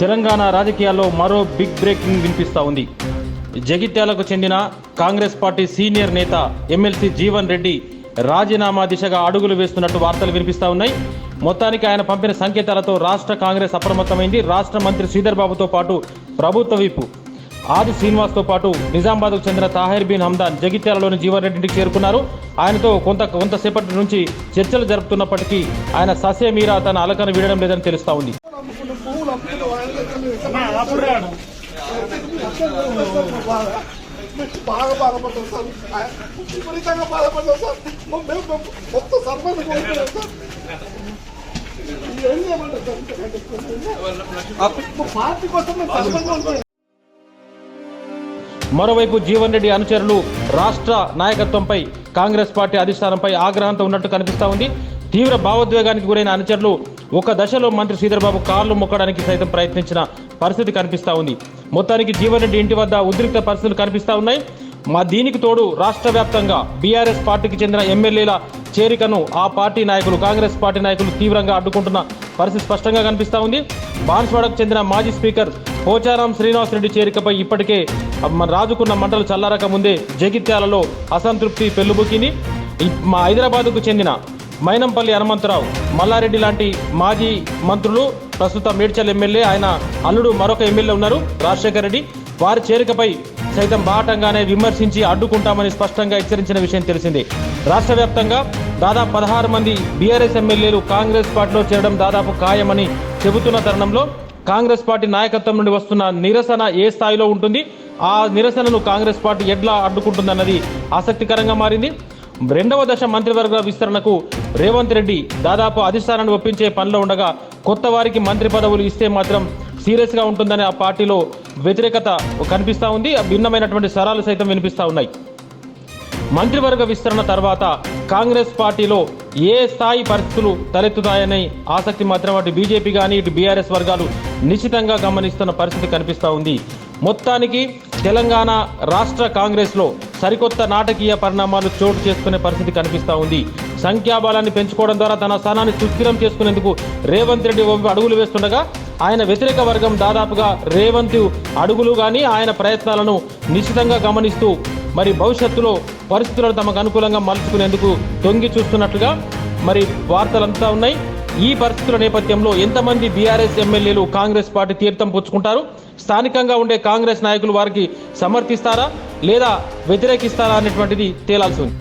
తెలంగాణ రాజకీయాల్లో మరో big breaking వినిపిస్తా ఉంది. జగిత్యాలకు చెందిన కాంగ్రెస్ పార్టీ సీనియర్ నేత ఎమ్మెల్సీ జీవన్ రెడ్డి రాజీనామా దిశగా అడుగులు వేస్తున్నట్టు వార్తలు వినిపిస్తూ ఉన్నాయి. మొత్తానికి ఆయన పంపిన సంకేతాలతో రాష్ట్ర కాంగ్రెస్ అప్రమత్తమైంది. రాష్ట్ర మంత్రి శ్రీధర్ బాబుతో పాటు ప్రభుత్వ విపు ఆది శ్రీనివాస్తో పాటు నిజామాబాద్కు చెందిన తాహిర్ బిన్ హమ్దాన్ జగిత్యాలలోని జీవన్ రెడ్డికి చేరుకున్నారు. ఆయనతో కొంత కొంతసేపటి నుంచి చర్చలు జరుపుతున్నప్పటికీ ఆయన ససేమీరా తన అలకను వీడడం లేదని తెలుస్తోంది బాగా బాధపడ్డాం సార్ విపరీతంగా బాధపడ్డాం సార్ మేము మొత్తం సర్పంచ్ కోరుకున్నాం సార్ ఏం చేయమంటారు పార్టీ కోసం మేము సర్పంచ్ మరోవైపు జీవన్ రెడ్డి అనుచరులు రాష్ట్ర నాయకత్వంపై కాంగ్రెస్ పార్టీ అధిష్టానంపై ఆగ్రహంతో ఉన్నట్టు కనిపిస్తా ఉంది. తీవ్ర భావోద్వేగానికి గురైన అనుచరులు ఒక దశలో మంత్రి శ్రీధర్బాబు కాళ్ళు మొక్కడానికి సైతం ప్రయత్నించిన పరిస్థితి కనిపిస్తూ ఉంది. మొత్తానికి జీవన్ రెడ్డి ఇంటి వద్ద ఉద్రిక్త పరిస్థితులు కనిపిస్తూ ఉన్నాయి. మా దీనికి తోడు రాష్ట్ర వ్యాప్తంగా బీఆర్ఎస్ పార్టీకి చెందిన ఎమ్మెల్యేల చేరికను ఆ పార్టీ నాయకులు కాంగ్రెస్ పార్టీ నాయకులు తీవ్రంగా అడ్డుకుంటున్న పరిస్థితి స్పష్టంగా కనిపిస్తూ ఉంది. బాన్స్వాడకు చెందిన మాజీ స్పీకర్ పోచారాం శ్రీనివాస్ రెడ్డి చేరికపై ఇప్పటికే రాజుకున్న మంటలు చల్లారక ముందే జగిత్యాలలో అసంతృప్తి పెళ్ళుబుకిని మా హైదరాబాద్కు చెందిన మైనంపల్లి హనుమంతరావు మల్లారెడ్డి లాంటి మాజీ మంత్రులు ప్రస్తుత మేడ్చల్ ఎమ్మెల్యే ఆయన అల్లుడు మరొక ఎమ్మెల్యే ఉన్నారు రాజశేఖర్ రెడ్డి. వారి చేరికపై సైతం బాహటంగానే విమర్శించి అడ్డుకుంటామని స్పష్టంగా హెచ్చరించిన విషయం తెలిసిందే. రాష్ట్ర వ్యాప్తంగా దాదాపు పదహారు మంది బీఆర్ఎస్ ఎమ్మెల్యేలు కాంగ్రెస్ పార్టీలో చేరడం దాదాపు ఖాయమని చెబుతున్న తరుణంలో కాంగ్రెస్ పార్టీ నాయకత్వం నుండి వస్తున్న నిరసన ఏ స్థాయిలో ఉంటుంది? ఆ నిరసనను కాంగ్రెస్ పార్టీ ఎట్లా అడ్డుకుంటుందన్నది ఆసక్తికరంగా మారింది. రెండవ దశ మంత్రివర్గ విస్తరణకు రేవంత్ రెడ్డి దాదాపు అధిష్టానాన్ని ఒప్పించే పనిలో ఉండగా కొత్త వారికి మంత్రి పదవులు ఇస్తే మాత్రం సీరియస్గా ఉంటుందని ఆ పార్టీలో వ్యతిరేకత కనిపిస్తూ ఉంది. భిన్నమైనటువంటి స్వరాలు సైతం వినిపిస్తూ ఉన్నాయి. మంత్రివర్గ విస్తరణ తర్వాత కాంగ్రెస్ పార్టీలో ఏ స్థాయి పరిస్థితులు తలెత్తుతాయని ఆసక్తి మాత్రం అటు బీజేపీ కానీ ఇటు బీఆర్ఎస్ వర్గాలు నిశ్చితంగా గమనిస్తున్న పరిస్థితి కనిపిస్తూ ఉంది. మొత్తానికి తెలంగాణ రాష్ట్ర కాంగ్రెస్లో సరికొత్త నాటకీయ పరిణామాలు చోటు చేసుకునే పరిస్థితి కనిపిస్తూ ఉంది. సంఖ్యాబలాన్ని పెంచుకోవడం ద్వారా తన స్థానాన్ని సుస్థిరం చేసుకునేందుకు రేవంత్ రెడ్డి అడుగులు వేస్తుండగా ఆయన వ్యతిరేక వర్గం దాదాపుగా రేవంత్ అడుగులు కానీ ఆయన ప్రయత్నాలను నిశ్చితంగా గమనిస్తూ మరి భవిష్యత్తులో పరిస్థితులను తమకు అనుకూలంగా మలుచుకునేందుకు తొంగి చూస్తున్నట్లుగా మరి వార్తలంతా ఉన్నాయి. ఈ పరిస్థితుల నేపథ్యంలో ఎంతమంది బీఆర్ఎస్ ఎమ్మెల్యేలు కాంగ్రెస్ పార్టీ తీర్థం పుచ్చుకుంటారు? స్థానికంగా ఉండే కాంగ్రెస్ నాయకులు వారికి సమర్థిస్తారా లేదా వ్యతిరేకిస్తారా అనేటువంటిది తేలాల్సి ఉంది.